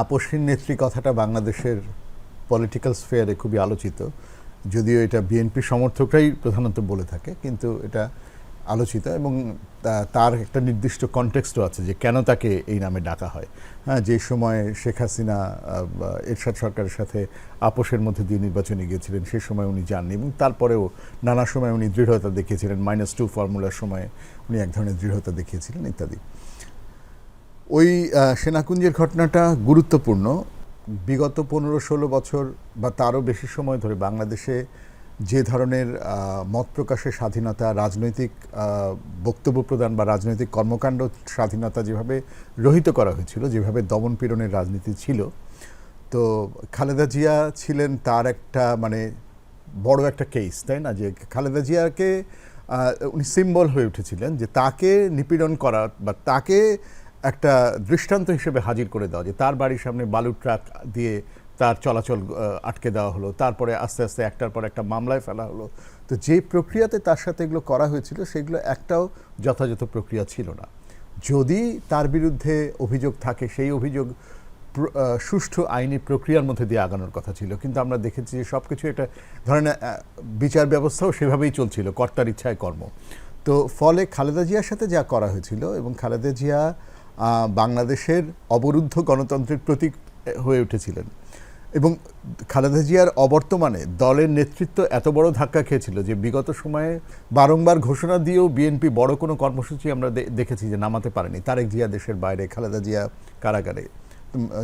আপসহীন নেত্রী কথাটা বাংলাদেশের পলিটিক্যাল স্ফেয়ারে খুবই আলোচিত। যদিও এটা বিএনপি সমর্থকরাই প্রধানত বলে থাকে, কিন্তু এটা আলোচিত এবং তার একটা নির্দিষ্ট কনটেক্সটও আছে যে কেন তাকে এই নামে ডাকা হয়। হ্যাঁ যে সময় শেখ হাসিনা এরশাদ সরকারের সাথে আপোষের মধ্যে দিয়ে নির্বাচনে গিয়েছিলেন, সে সময় উনি যাননি এবং তারপরেও নানা সময় উনি দৃঢ়তা দেখিয়েছিলেন মাইনাস টু ফর্মুলার সময় উনি এক ধরনের দৃঢ়তা দেখিয়েছিলেন, ইত্যাদি। ওই সেনাকুঞ্জের ঘটনাটা গুরুত্বপূর্ণ। বিগত পনেরো ষোলো বছর বা তারও বেশি সময় ধরে বাংলাদেশে যে ধরনের মত প্রকাশের স্বাধীনতা, রাজনৈতিক বক্তব্য প্রদান বা রাজনৈতিক কর্মকাণ্ড স্বাধীনতা যেভাবে রহিত করা হয়েছিল, যেভাবে দমন পীড়নের রাজনীতি ছিল, তো খালেদা জিয়া ছিলেন তার একটা মানে বড় একটা কেস তাই না? যে খালেদা জিয়াকে উনি সিম্বল হয়ে উঠেছিলেন যে তাকে নিপীড়ন করা বা তাকে একটা দৃষ্টান্ত হিসেবে হাজির করে দেওয়া যে তার বাড়ির সামনে বালুর ট্রাক দিয়ে তার চলাচল আটকে দেওয়া হলো। তারপরে আস্তে আস্তে একটার পর একটা মামলায় ফেলা হলো। তো যে প্রক্রিয়াতে তার সাথে এগুলো করা হয়েছিল, সেগুলো একটাও যথাযথ প্রক্রিয়া ছিল না। যদি তার বিরুদ্ধে অভিযোগ থাকে, সেই অভিযোগ সুষ্ঠু আইনি প্রক্রিয়ার মধ্যে দিয়ে আগানোর কথা ছিল। কিন্তু আমরা দেখেছি যে সব কিছু একটা ধরেন বিচার ব্যবস্থাও সেভাবেই চলছিল, কর্তার ইচ্ছায় কর্ম। তো ফলে খালেদা জিয়ার সাথে যা করা হয়েছিল এবং খালেদা জিয়া বাংলাদেশের অবরুদ্ধ গণতন্ত্রের প্রতীক হয়ে উঠেছিলেন। এবং খালেদা জিয়ার অবর্তমানে দলের নেতৃত্ব এত বড় ধাক্কা খেয়েছিল যে বিগত সময়ে বারংবার ঘোষণা দিয়েও বিএনপি বড় কোনো কর্মসূচি আমরা দেখেছি যে নামাতে পারেনি। তারেক জিয়া দেশের বাইরে, খালেদা জিয়া কারাগারে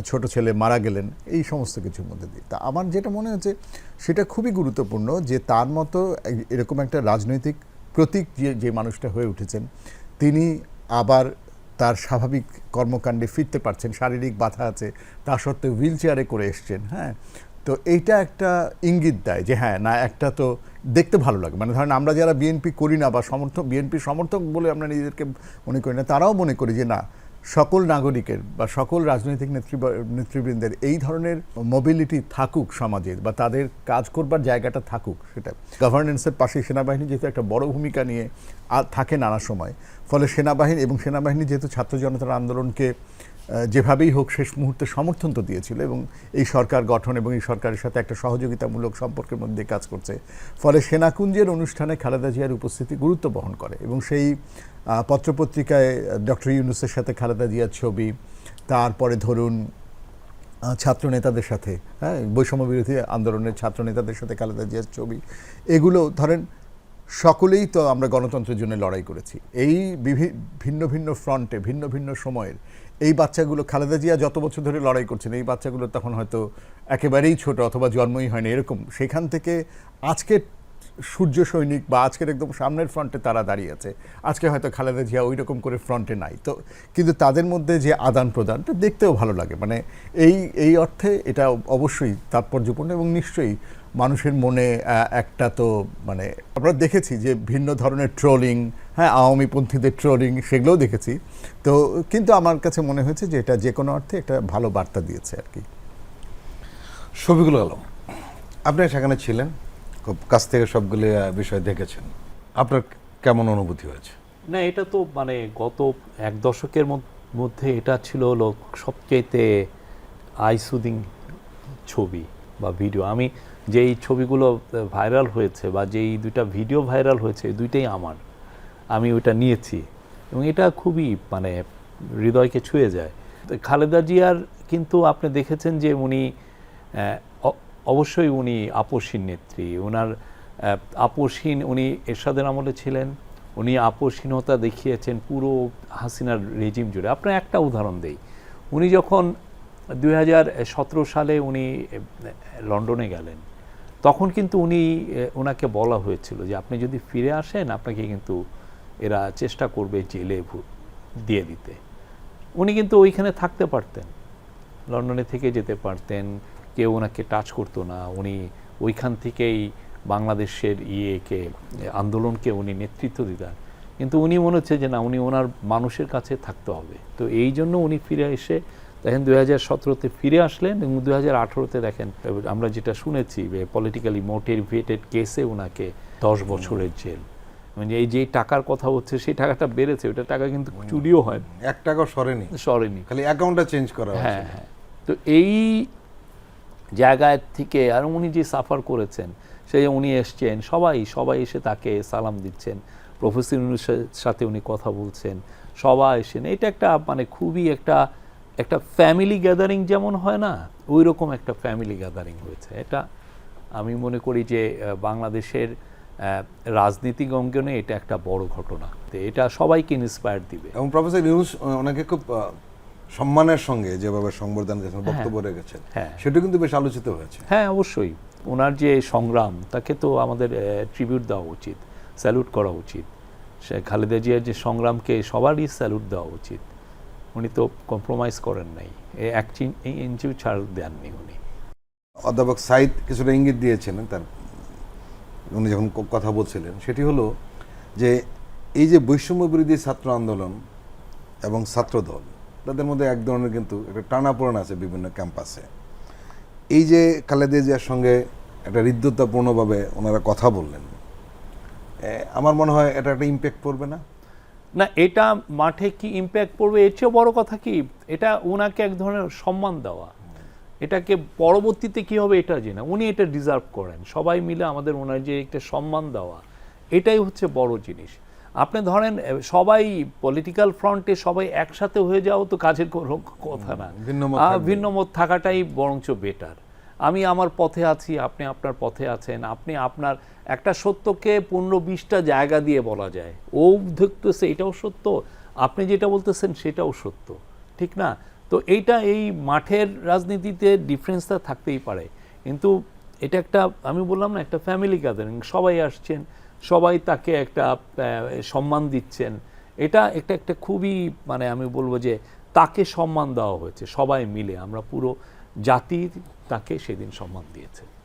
ছোট ছেলে মারা গেলেন, এই সমস্ত কিছুর মধ্যে দিয়ে। তা আমার যেটা মনে হচ্ছে, সেটা খুবই গুরুত্বপূর্ণ যে তার মতো এরকম একটা রাজনৈতিক প্রতীক যে যে মানুষটা হয়ে উঠেছেন, তিনি আবার তার স্বাভাবিক কর্মকাণ্ডে ফিরতে পারছেন, শারীরিক বাধা আছে, তা সত্ত্বেও হুইল চেয়ারে করে এসছেন হ্যাঁ? তো এইটা একটা ইঙ্গিত দেয় যে হ্যাঁ না, একটা তো দেখতে ভালো লাগে। মানে ধরেন আমরা যারা বিএনপি করি না বা সমর্থক, বিএনপি সমর্থক বলে আমরা নিজেদেরকে মনে করি না, তারাও মনে করি যে, না সকল নাগরিকের বা সকল রাজনৈতিক নেতৃব নেতৃবৃন্দের এই ধরনের মোবিলিটি থাকুক সমাজে বা তাদের কাজ করবার জায়গাটা থাকুক সেটা। গভর্নেন্সের পাশে সেনাবাহিনী যেহেতু একটা বড় ভূমিকা নিয়ে থাকে নানা সময়। ফলে সেনাবাহিনী এবং সেনাবাহিনী যেহেতু ছাত্র জনতার আন্দোলনকে যেভাবেই হোক শেষ মুহূর্তে সমর্থন তো দিয়েছিল এবং এই সরকার গঠন এবং এই সরকারের সাথে একটা সহযোগিতামূলক সম্পর্কের মধ্যে কাজ করছে। ফলে সেনাকুঞ্জের অনুষ্ঠানে খালেদা জিয়ার উপস্থিতি গুরুত্ব বহন করে এবং সেই পত্রপত্রিকায় ডক্টর ইউনুসের সাথে খালেদা জিয়ার ছবি, তারপরে ধরুন ছাত্র নেতাদের সাথে হ্যাঁ বৈষম্য বিরোধী আন্দোলনের ছাত্র নেতাদের সাথে খালেদা জিয়ার ছবি, এগুলো ধরেন সকলেই তো আমরা গণতন্ত্রের জন্য লড়াই করেছি। এই ভিন্ন ভিন্ন ফ্রন্টে ভিন্ন ভিন্ন সময়ের এই বাচ্চাগুলো, খালেদা জিয়া যত বছর ধরে লড়াই করছেন, এই বাচ্চাগুলো তখন হয়তো একেবারেই ছোট অথবা জন্মই হয়নি, এরকম। সেখান থেকে আজকের সূর্য সৈনিক বা আজকের একদম সামনের ফ্রন্টে তারা দাঁড়িয়ে আছে। আজকে হয়তো খালেদা জিয়া ওই রকম করে ফ্রন্টে নাই। তো কিন্তু তাদের মধ্যে যে আদান প্রদানটা দেখতেও ভালো লাগে। মানে এই এই অর্থে এটা অবশ্যই তাৎপর্যপূর্ণ এবং নিশ্চয়ই মানুষের মনে একটা তো মানে আমরা দেখেছি যে ভিন্ন ধরনের ট্রোলিং হ্যাঁ আওয়ামীপন্থীদের ট্রোলিং সেগুলোও দেখেছি। তো কিন্তু আমার কাছে মনে হয়েছে যে এটা যে কোনো অর্থে একটা ভালো বার্তা দিয়েছে আর কি। শফিকুল আলম আপনি সেখানে ছিলেন? খুব কাছ থেকে সবগুলি বিষয় দেখেছেন। আপনার কেমন অনুভূতি হয়েছে? না, এটা তো মানে গত এক দশকের মধ্যে এটা ছিল হলো সবচেয়েতে আইসুদিং ছবি বা ভিডিও। আমি যেই ছবিগুলো ভাইরাল হয়েছে বা যেই দুইটা ভিডিও ভাইরাল হয়েছে দুইটাই আমার। আমি ওইটা নিয়েছি এবং এটা খুবই মানে হৃদয়কে ছুঁয়ে যায়। খালেদা জিয়ার কিন্তু আপনি দেখেছেন যে উনি অবশ্যই উনি আপসহীন নেত্রী। ওনার আহ, আপসহীন উনি এরশাদের আমলে ছিলেন। উনি আপসহীনতা দেখিয়েছেন পুরো হাসিনার রেজিম জুড়ে। আপনার একটা উদাহরণ দেই। উনি যখন দুই হাজার সতেরো সালে উনি লন্ডনে গেলেন তখন কিন্তু উনি ওনাকে বলা হয়েছিল যে আপনি যদি ফিরে আসেন আপনাকে কিন্তু এরা চেষ্টা করবে জেলে দিয়ে দিতে। উনি কিন্তু ওইখানে থাকতে পারতেন। লন্ডনে থেকে যেতে পারতেন। কেউ ওনাকে টাচ করতো না। উনি ওইখান থেকেই বাংলাদেশের ইয়েকে আন্দোলনকে উনি নেতৃত্ব দিতেন। কিন্তু উনি মনে হচ্ছে যে না উনি ওনার মানুষের কাছে থাকতে হবে। তো এই জন্য উনি ফিরে এসে দেখেন দুই হাজার সতেরোতে ফিরে আসলেন এবং দুই হাজার আঠেরোতে দেখেন আমরা যেটা শুনেছি যে পলিটিক্যালি মোটিভেটেড কেসে ওনাকে দশ বছরের জেল। মানে এই যে টাকার কথা হচ্ছে সেই টাকাটা বেড়েছে। ওটা টাকা কিন্তু চুরিও হয় এক টাকাও সরেনি। সরেনি। খালি অ্যাকাউন্টটা চেঞ্জ করা হ্যাঁ হ্যাঁ। তো এই জায়গায় থেকে আর উনি যে সাফার করেছেন, সেই উনি এসছেন, সবাই সবাই এসে তাকে সালাম দিচ্ছেন। প্রফেসর সাথে উনি কথা বলছেন, সবাই এসেন এটা একটা মানে খুবই একটা একটা ফ্যামিলি গ্যাদারিং যেমন হয় না ওই রকম একটা ফ্যামিলি গ্যাদারিং হয়েছে। এটা আমি মনে করি যে বাংলাদেশের রাজনীতিক অঙ্গনে এটা একটা বড় ঘটনা। এটা সবাইকে ইন্সপায়ার দিবে। এবং প্রফেসর ইউনুস ওনাকে খুব সম্মানের সঙ্গে যেভাবে সংবর্ধনা দিয়েছেন বক্তব্য রেখেছেন হ্যাঁ। সেটা কিন্তু বেশ আলোচিত হয়েছে। হ্যাঁ অবশ্যই। ওনার যে সংগ্রাম তাকে তো আমাদের ট্রিবিউট দেওয়া উচিত স্যালুট করা উচিত। সে খালেদা জিয়ার যে সংগ্রামকে সবারই স্যালুট দেওয়া উচিত। উনি তো কম্প্রোমাইজ করেন নাই। এক ইঞ্চিও ছাড় দেননি উনি। অধ্যাপক সাইদ কিছুটা ইঙ্গিত দিয়েছিলেন তার উনি যখন কথা বলছিলেন সেটি হলো যে এই যে বৈষম্য বিরোধী ছাত্র আন্দোলন এবং ছাত্রদল তাদের মধ্যে এক ধরনের কিন্তু একটা টানাপোড়েন আছে বিভিন্ন ক্যাম্পাসে। এই যে খালেদা জিয়ার সঙ্গে একটা হৃদ্যতাপূর্ণভাবে ওনারা কথা বললেন আমার মনে হয় এটা একটা ইম্প্যাক্ট পড়বে না? না, এটা মাঠে কি ইম্প্যাক্ট পড়বে? এর চেয়ে বড় কথা কি, এটা ওনাকে এক ধরনের সম্মান দেওয়া। এটাকে পরবর্তীতে কি হবে এটা জানা উনি এটা ডিজার্ভ করেন। সবাই মিলে আমাদের ওনার যে একটা সম্মান দেওয়া, এটাই হচ্ছে বড় জিনিস। আপনি ধরেন সবাই পলিটিক্যাল ফ্রন্টে সবাই একসাথে হয়ে যাও তো কাজের কোনো কথা না। ভিন্ন মত ভিন্ন মত থাকাটাই বরঞ্চ বেটার আমি আমার পথে আছি আপনি আপনার পথে আছেন আপনি আপনার একটা সত্যকে পনেরো বিশটা জায়গা দিয়ে বলা যায়। ও দেখতেছে এটাও সত্য। আপনি যেটা বলতেছেন সেটাও সত্য। ঠিক না? তো এইটা এই মাঠের রাজনীতিতে ডিফারেন্সটা থাকতেই পারে। কিন্তু এটা একটা আমি বললাম না একটা ফ্যামিলি গ্যাদারিং সবাই আসছেন সবাই তাকে একটা সম্মান দিচ্ছেন। এটা একটা একটা খুবই মানে আমি বলব যে তাকে সম্মান দেওয়া হয়েছে, সবাই মিলে। আমরা পুরো জাতির তাকে সেদিন সম্মান দিয়েছে।